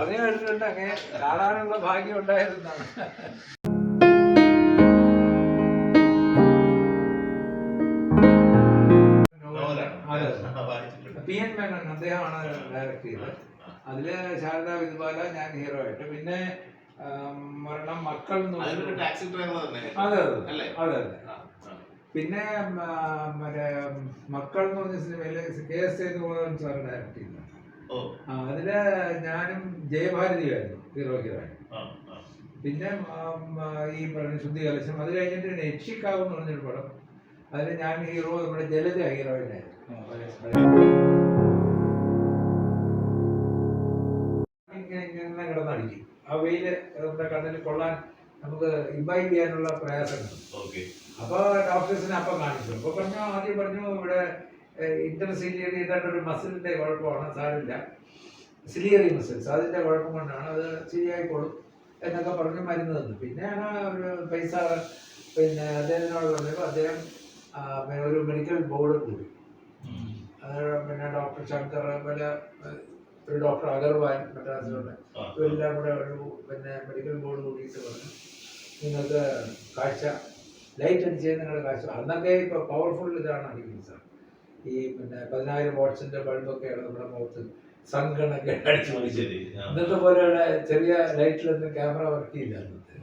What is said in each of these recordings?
പറഞ്ഞു കേട്ടിട്ടുണ്ട് അങ്ങനെ കാണാനുള്ള ഭാഗ്യം ഉണ്ടായിരുന്നാണ് പി എൻ മേനോൻ അദ്ദേഹമാണ് ഡയറക്ട് ചെയ്തത്. അതിൽ ശാരദ വിധുബാല ഞാൻ ഹീറോ ആയിട്ട്. പിന്നെ മരണം മക്കൾ അതെ അതെ. അതെ. പിന്നെ മറ്റേ മക്കൾ എന്ന് പറഞ്ഞ സിനിമയിൽ K S Sethumadhavan sir direct ചെയ്തത്. അതിൽ ഞാനും ജയഭാരതിയായിരുന്നു ഹീറോ ഹീറോയിൻ. പിന്നെ ഈ പറഞ്ഞ ശുദ്ധി കലശം അത് കഴിഞ്ഞിട്ട് രക്ഷിക്കാവ് എന്ന് പറഞ്ഞൊരു പടം. അതിൽ ഞാൻ ഹീറോ നമ്മുടെ ജലജ ഹീറോയിനായിരുന്നു. ഇങ്ങനെ കിടന്നടിക്കും ആ വെയിൽ നമ്മുടെ കണ്ണിൽ കൊള്ളാൻ നമുക്ക് ഇമ്പൈൻ ചെയ്യാനുള്ള പ്രയാസങ്ങൾ ഓക്കെ. അപ്പൊ ഡോക്ടേഴ്സിനെ അപ്പൊ കാണിച്ചു. അപ്പൊ പറഞ്ഞു ആദ്യം പറഞ്ഞു ഇവിടെ ഇന്റർസീലിയറി ഇതായിട്ടൊരു മസിലിന്റെ കുഴപ്പമാണ് സാരില്ല സിലിയറി മസിൽസ് അതിന്റെ കുഴപ്പം കൊണ്ടാണ് അത് ശരിയായിക്കോളും എന്നൊക്കെ പറഞ്ഞ് മരുന്ന് തന്നു. പിന്നെയാണ് ഒരു പൈസ പിന്നെ അദ്ദേഹത്തിനോട് പറഞ്ഞപ്പോൾ അദ്ദേഹം ഒരു മെഡിക്കൽ ബോർഡ് കൂടി. അത് പിന്നെ ഡോക്ടർ ശങ്കർ പല ഒരു ഡോക്ടർ അഗർവാൽ മദ്രാസിലുണ്ട്. ഇവരെല്ലാം കൂടെ ഒരു പിന്നെ മെഡിക്കൽ ബോർഡ് കൂടിയിട്ട് പറഞ്ഞു നിങ്ങൾക്ക് കാഴ്ച ലൈറ്റ് അടിച്ച് നിങ്ങളുടെ കാഴ്ച. അന്നൊക്കെ ഇപ്പോൾ പവർഫുൾ ഇതാണ് അടിക്കുന്നത് സാർ ഈ പിന്നെ പതിനായിരം വാട്ട്സിന്റെ ബൾബൊക്കെയാണ് നമ്മുടെ മുഖത്ത് സംഘടനൊക്കെ അടിച്ചു ഇന്നത്തെ പോലെയുള്ള ചെറിയ ലൈറ്റിലൊന്നും ക്യാമറ വർക്ക് ചെയ്യില്ല അന്നത്തെ.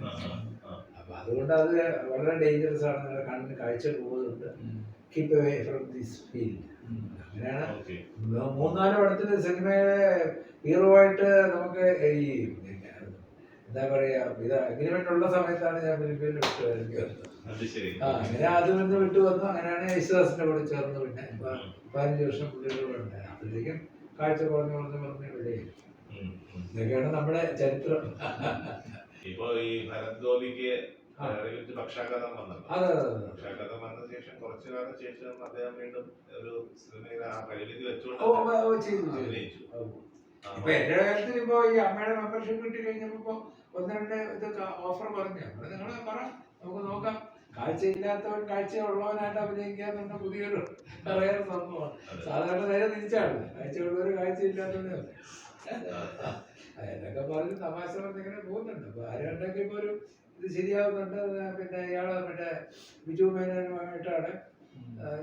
അപ്പൊ അതുകൊണ്ട് അത് വളരെ ഡേഞ്ചറസ് ആണ്. നിങ്ങളുടെ കണ്ണിന് കാഴ്ച പോകുന്നുണ്ട്. Keep away from this field അങ്ങനെയാണ് മൂന്നാൽ പടത്തിന് സിനിമയിലെ ഹീറോ ആയിട്ട് നമുക്ക് ഈ എന്താ പറയാ ഇത് അഗ്രിമെന്റ് ഉള്ള സമയത്താണ് ഞാൻ ഫിലിപ്പീനിൽ വിട്ടു ആ അങ്ങനെ ആദ്യം നിന്ന് വിട്ടു വന്നു. അങ്ങനെയാണ് യേശുദാസിന്റെ കൂടെ ചേർന്ന് പിന്നെ പതിനഞ്ച് വർഷം പുള്ളിയുടെ കൂടെ ഉണ്ടായി അപ്പോഴത്തേക്കും കാഴ്ച കുറഞ്ഞു കുറഞ്ഞു കുറഞ്ഞു വിടയായി. ഇതൊക്കെയാണ് നമ്മുടെ ചരിത്രം. ഇപ്പോ ഈ ഭരത്ഗോപിക്ക് പക്ഷാഘാതം വന്ന ശേഷം കുറച്ചു കാലം ശേഷം അദ്ദേഹം വീണ്ടും ഒരു സിനിമയിൽ ആ പരിമിതി വെച്ചുകൊണ്ട് അഭിനയിച്ചു. ഇപ്പൊ എന്റെ കാര്യത്തിൽ ഇപ്പൊ ഈ അമ്മയുടെ മെമ്പർഷിപ്പ് കിട്ടി കഴിഞ്ഞപ്പോ ഇപ്പൊ ഒന്ന് രണ്ട് ഇതൊക്കെ ഓഫർ പറഞ്ഞു. നിങ്ങൾ പറ. നമുക്ക് നോക്കാം. കാഴ്ചയില്ലാത്തവൻ കാഴ്ച ഉള്ളവനായിട്ട് അഭിനയിക്കുക എന്ന പുതിയൊരു വേറെ സംഭവമാണ്. സാധാരണ നേരെ തിരിച്ചാണ്. കാഴ്ചയുള്ളവർ കാഴ്ചയില്ലാത്തവനെ എന്നൊക്കെ പറഞ്ഞ് തമാശ പറഞ്ഞിങ്ങനെ പോകുന്നുണ്ട്. അപ്പൊ ആരുണ്ടെങ്കിൽ ഇപ്പൊ ഒരു ഇത് ശരിയാവുന്നുണ്ട്. പിന്നെ ഇയാൾ മറ്റേ ബിജു മേനോനുമായിട്ടാണ്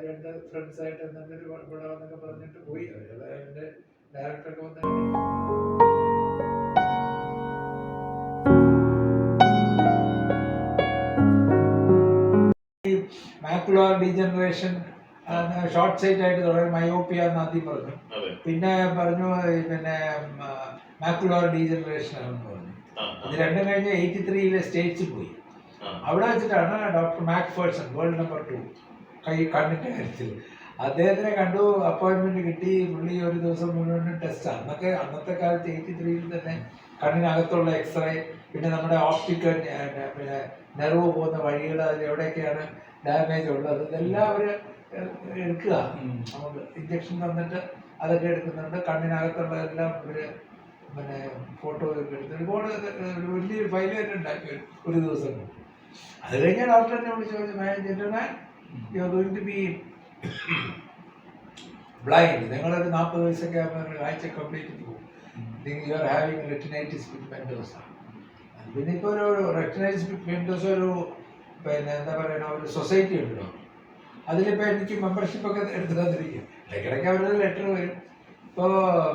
രണ്ട് ഫ്രണ്ട്സ് ആയിട്ട് എന്തെങ്കിലും പടം എന്നൊക്കെ പറഞ്ഞിട്ട് പോയി. അവരുടെ ഡയറക്ടറൊക്കെ വന്ന് മാക്കുലാർ ഡീജനറേഷൻ ഷോർട്ട് സൈറ്റ് ആയിട്ട് തുടങ്ങി മയോപ്പിയ എന്ന് ആദ്യം പറഞ്ഞു. പിന്നെ പറഞ്ഞു പിന്നെ മാക്കുലാർ ഡീജനറേഷൻ ആണെന്ന് പറഞ്ഞു. ഇത് രണ്ടും കഴിഞ്ഞ് എയ്റ്റി ത്രീയിലെ സ്റ്റേറ്റ്സ് പോയി. അവിടെ വെച്ചിട്ടാണ് doctor McPherson world number two കൈ കണ്ണിന്റെ കാര്യത്തിൽ. അദ്ദേഹത്തിനെ കണ്ടു അപ്പോയിന്റ്മെന്റ് കിട്ടി പുള്ളി ഒരു ദിവസം മുഴുവൻ ടെസ്റ്റ് അന്നൊക്കെ അന്നത്തെ കാലത്ത് എയ്റ്റി ത്രീയിൽ തന്നെ കണ്ണിനകത്തുള്ള എക്സ്റേ പിന്നെ നമ്മുടെ ഓപ്റ്റിക്കൽ പിന്നെ നെർവ് പോകുന്ന വഴികൾ അതിൽ എവിടെയൊക്കെയാണ് ഡാമേജ് ഉള്ളത്? ഇതെല്ലാം അവർ എടുക്കുക. നമുക്ക് ഇഞ്ചക്ഷൻ തന്നിട്ട് അതൊക്കെ എടുക്കുന്നുണ്ട്. കണ്ണിനകത്തുള്ളതെല്ലാം ഇവർ പിന്നെ ഫോട്ടോ ഒക്കെ എടുത്ത് ഒരുപാട് വലിയൊരു ഫയൽ തന്നെ ഉണ്ടാക്കി ഒരു- ദിവസം. അത് കഴിഞ്ഞാൽ ഡോക്ടർ എന്നെ വിളിച്ച് ചോദിച്ചു man gentleman you are going to be blind നിങ്ങളൊരു നാൽപ്പത് വയസ്സൊക്കെ ആകുമ്പോൾ കാഴ്ച കംപ്ലീറ്റ് പോകും you are having retinitis with pigmentosa പിന്നെ ഇപ്പോൾ ഒരു റെറ്റിനൈറ്റിസ് വിത്ത് പിഗ്മെന്റോസ ഒരു പിന്നെ എന്താ പറയുക ഒരു സൊസൈറ്റി ഉണ്ടല്ലോ. അതിലിപ്പോൾ എനിക്ക് മെമ്പർഷിപ്പ് ഒക്കെ എടുത്ത് തന്നിരിക്കും ഇടയ്ക്കിടയ്ക്ക് അവരുടെ ലെറ്റർ വരും. ഇപ്പോൾ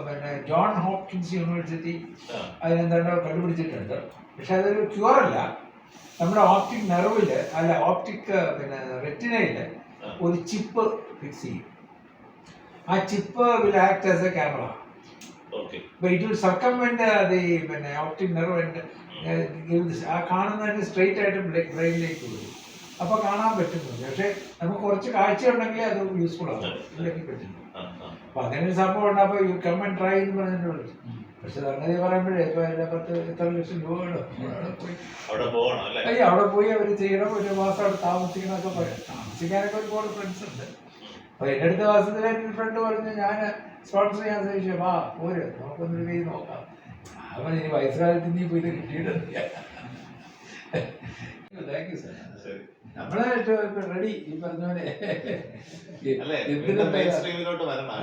പിന്നെ ജോൺ ഹോപ്കിൻസ് യൂണിവേഴ്സിറ്റി. അതിനെന്താണ്ടോ കണ്ടുപിടിച്ചിട്ടുണ്ട്. പക്ഷെ അതൊരു ക്യൂർ അല്ല. നമ്മുടെ ഓപ്റ്റിക് നെറവിൽ അല്ല ഓപ്റ്റിക് പിന്നെ റെറ്റിനയിൽ ഒരു ചിപ്പ് ഫിക്സ് ചെയ്യും. ആ chip will act as a camera okay it will circumvent the പിന്നെ ഓപ്റ്റിക് നെർവ് ആൻഡ് ആ കാണുന്നതിന് സ്ട്രെയിറ്റ് ആയിട്ട് ബ്രെയിനിലേക്ക് വരും. അപ്പൊ കാണാൻ പറ്റുന്നുണ്ട്. പക്ഷെ നമുക്ക് കുറച്ച് കാഴ്ച ഉണ്ടെങ്കിൽ അത് യൂസ്ഫുൾ ആവും. ഇല്ലെങ്കിൽ പറ്റില്ല. അപ്പൊ അങ്ങനെ ഒരു സംഭവം ഉണ്ട്. അപ്പൊ യു കം ആൻഡ് ട്രൈ എന്ന് പറഞ്ഞിട്ട് വിളിച്ചു. പക്ഷെ അങ്ങനെ പറയുമ്പോഴേ ഇപ്പൊ അതിന്റെ പത്ത് എത്ര ലക്ഷം രൂപ വേണം? അവിടെ പോയി. അവർ ചെയ്യണം. ഒരു മാസം അവിടെ താമസിക്കണമൊക്കെ പറയും. താമസിക്കാനൊക്കെ ഒരുപാട് ഫ്രണ്ട്സ് ഉണ്ട്. അപ്പൊ എന്റെ അടുത്ത മാസത്തിൽ എന്റെ ഫ്രണ്ട് പറഞ്ഞു ഞാൻ സ്പോൺസർ ചെയ്യാൻ ശ്രമിച്ചു. വാ പോര് നമുക്കൊന്നൊരു രീതി നോക്കാം. അവൻ ഇനി വയസ്സുകാലത്ത് നീ പോയി കിട്ടിയിട്ടില്ല താങ്ക് യു സാർ നമ്മളെ റെഡി ഈ പറഞ്ഞ പോലെ. വരണം.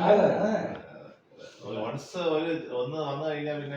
ഒന്ന് വന്നു കഴിഞ്ഞാൽ പിന്നെ